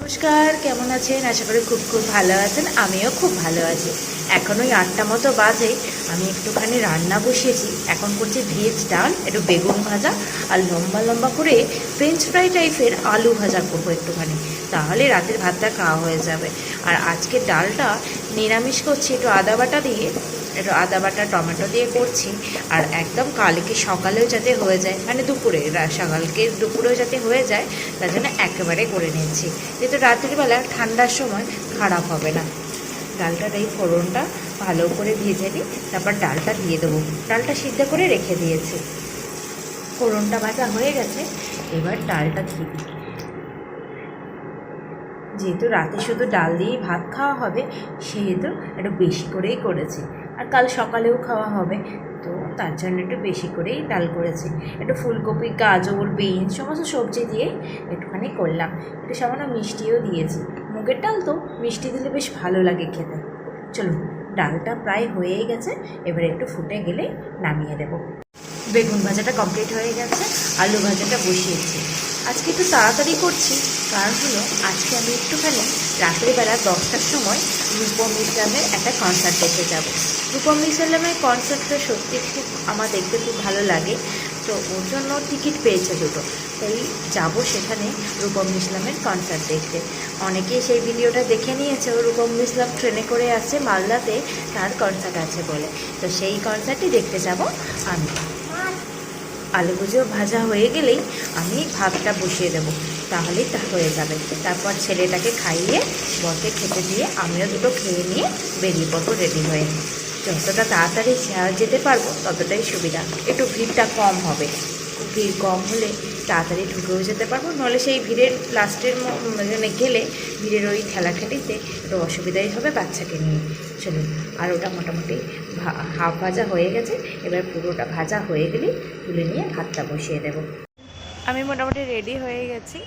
নমস্কার, কেমন আছেন? আশা করি খুব খুব ভালো আছেন, আমিও খুব ভালো আছি। এখন ওই আটটা মতো বাজে, আমি একটুখানি রান্না বসিয়েছি। এখন করছি ভেজ ডাল, একটু বেগুন ভাজা আর লম্বা লম্বা করে ফ্রেঞ্চ ফ্রাই টাইপের আলু ভাজা করব একটুখানি। তাহলে রাতের ভাতটা খাওয়া হয়ে যাবে। আর আজকে ডালটা নিরামিষ করছি, একটু আদা বাটা দিয়ে, একটু আদা বাটা, টমেটো দিয়ে করছি, আর একদম কালকে সকালেও যাতে হয়ে যায় মানে দুপুরে সকালকে দুপুরেও যাতে হয়ে যায়, তার জন্য একেবারে করে নিচ্ছি যেহেতু রাত্রিবেলা ঠান্ডার সময় খারাপ হবে না। ডালটার এই ফোড়নটা ভালো করে ভেজে নিই, তারপর ডালটা দিয়ে দেবো। ডালটা সিদ্ধ করে রেখে দিয়েছি। ফোড়নটা ভাজা হয়ে গেছে, এবার ডালটা দিয়ে যেহেতু রাতে শুধু ডাল দিয়েই ভাত খাওয়া হবে, সেহেতু একটু বেশি করেই করেছি। আর কাল সকালেও খাওয়া হবে, তো তার জন্য একটু বেশি করেই ডাল করেছি। একটু ফুলকপি, গাজর, বিনস, সমস্ত সবজি দিয়ে একটুখানি করলাম। একটু সামান্য মিষ্টিও দিয়েছি। মুগের ডাল তো মিষ্টি দিলে বেশ ভালো লাগে খেতে। চলুন, ডালটা প্রায় হয়েই গেছে, এবার একটু ফুটে গেলে নামিয়ে দেবো বেগুন ভাজাটা কমপ্লিট হয়ে গেছে, আলু ভাজাটা বসিয়েছি। আজকে একটু তাড়াতাড়ি করছি। কারণ হলো আজকে আমি একটুখানি রাত্রিবেলা দশটার সময় রূপম ইসলামের একটা কনসার্ট দেখতে যাব। রূপম ইসলামের কনসার্টটা সত্যি খুব আমার দেখতে খুব ভালো লাগে। তো ওর জন্য টিকিট পেয়েছে দুটো। তাই যাব সেখানে রূপম ইসলামের কনসার্ট দেখতে। অনেকেই সেই ভিডিওটা দেখে নিয়েছে ও রূপম ইসলাম ট্রেনে করে আসছে মালদাতে, তার কনসার্ট আছে বলে। তো সেই কনসার্টই দেখতে যাব আমি। আলু ভাজা হয়ে গেলেই আমি ভাতটা বসিয়ে দেবো। তাহলেই তা হয়ে যাবে। তারপর ছেলেটাকে খাইয়ে, বরকে খেতে দিয়ে আমিও দুটো খেয়ে নিয়ে বেরিয়ে পড়ব রেডি হয়ে। যতটা তাড়াতাড়ি যেতে পারব, ততটাই সুবিধা। একটু ভিড়টা কম হবে। ভিড় কম হলে তাড়াতাড়ি ঢুকেও যেতে পারব নাহলে সেই ভিড়ের লাস্টের মানে গেলে ভিড়ের ওই ঠেলাঠেলিতে একটু অসুবিধাই হবে বাচ্চাকে নিয়ে। চলুন, আর ওটা মোটামুটি হাফ ভাজা হয়ে গেছে। এবার পুরোটা ভাজা হয়ে গেলেই তুলে নিয়ে ভাতটা বসিয়ে দেবো। আমি মোটামুটি রেডি হয়ে গেছি।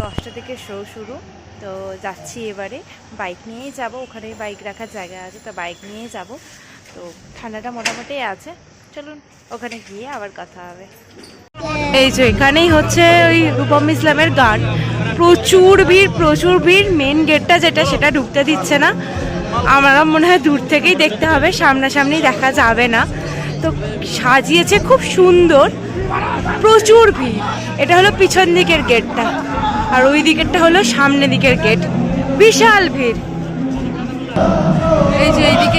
দশটা থেকে শো শুরু। তো যাচ্ছি এবারে। বাইক নিয়েই যাব। ওখানে বাইক রাখার জায়গা আছে, তো বাইক নিয়েই যাব। তো ঠান্ডাটা মোটামুটি আছে। চলুন, ওখানে গিয়ে আবার কথা হবে। এই যে এখানেই হচ্ছে ওই রূপম ইসলামের গান। প্রচুর ভিড় প্রচুর ভিড়। মেন গেটটা যেটা, সেটা ঢুকতে দিচ্ছে না। আমার মনে হয় দূর থেকেই দেখতে হবে। সামনাসামনি দেখা যাবে না। তো সাজিয়েছে, খুব সুন্দর। প্রচুর ভিড়। এটা হলো পিছন দিকের গেটটা। আর ওই দিকেরটা হলো সামনে দিকের গেট। বিশাল ভিড়। এই যে এইদিকে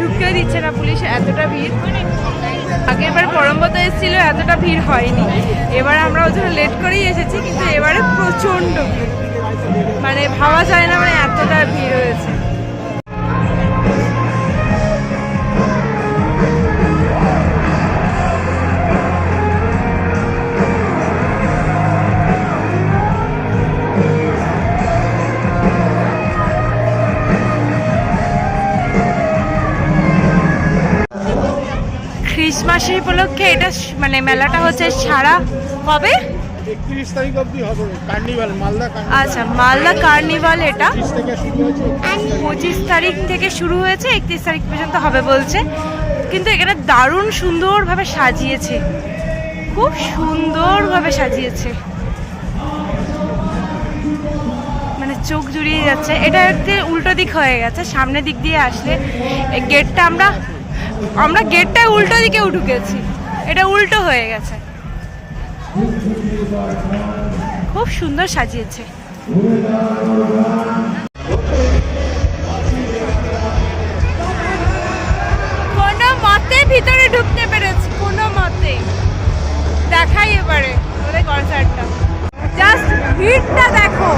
ঢুকতেও দিচ্ছে না পুলিশ, এতটা ভিড়। আগের বার পরম্বত এসেছিল, এতটা ভিড় হয়নি। এবার আমরা জন্য লেট করেই এসেছি, কিন্তু এবারে প্রচণ্ড ভিড়। মানে ভাবা যায় না মানে এতটা ভিড় হয়েছে। খ্রিসমাসের উপলক্ষে এটা মানে মেলাটা হচ্ছে সারা কবে? আচ্ছা মালদা কার্নিভাল এটা? পঁচিশ তারিখ। থেকে শুরু হয়েছে একত্রিশ তারিখ পর্যন্ত হবে বলছে। কিন্তু এখানে দারুণ সুন্দরভাবে সাজিয়েছে। খুব সুন্দরভাবে সাজিয়েছে। মানে চোখ জুড়িয়ে যাচ্ছে। এটা একটু উল্টো দিক হয়ে গেছে সামনের দিক দিয়ে আসলে। গেটটা আমরা আমরা গেটটা উল্টো দিকেও ঢুকেছি। এটা উল্টো হয়ে গেছে। খুব সুন্দর সাজিয়েছে। কোনো মতে ভিতরে ঢুকতে পেরেছি, কোনো মতে। দেখাই এবারে আমাদের কনসার্টটা জাস্ট ভিড়টা দেখো।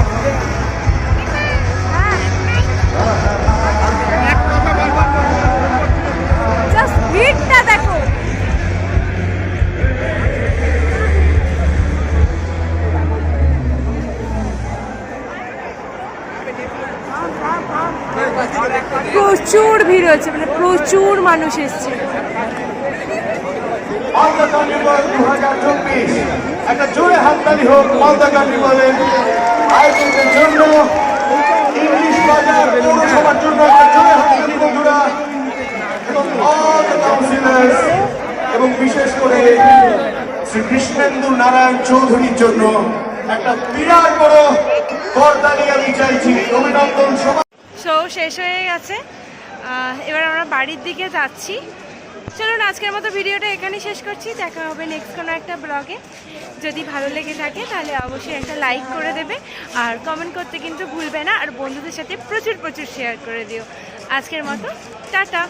প্রচুর ভিড় হয়েছে মানে প্রচুর মানুষ এসছে। মালদা কার্নিভাল দু হাজার চব্বিশ। একটা জোরে হাততালি হোক মালদা কার্নিভালের আয়োজনের জন্য ইংলিশ বাজার পৌরসভার জন্য একটা জোরে হাততালি বন্ধুরা এবং বিশেষ করে শ্রী কৃষ্ণেন্দু নারায়ণ চৌধুরীর জন্য একটা বিরাট বড় করতালি আমি চাইছি অভিনন্দন সভা শো শেষ হয়ে গেছে। এবার আমরা বাড়ির দিকে যাচ্ছি। চলুন, আজকের মতো ভিডিওটা এখানে শেষ করছি। দেখা হবে নেক্সট কোনো একটা ব্লগে যদি ভালো লেগে থাকে, তাহলে অবশ্যই একটা লাইক করে দেবে। আর কমেন্ট করতে কিন্তু ভুলবে না। আর বন্ধুদের সাথে প্রচুর প্রচুর শেয়ার করে দিও। আজকের মতো, টাটা!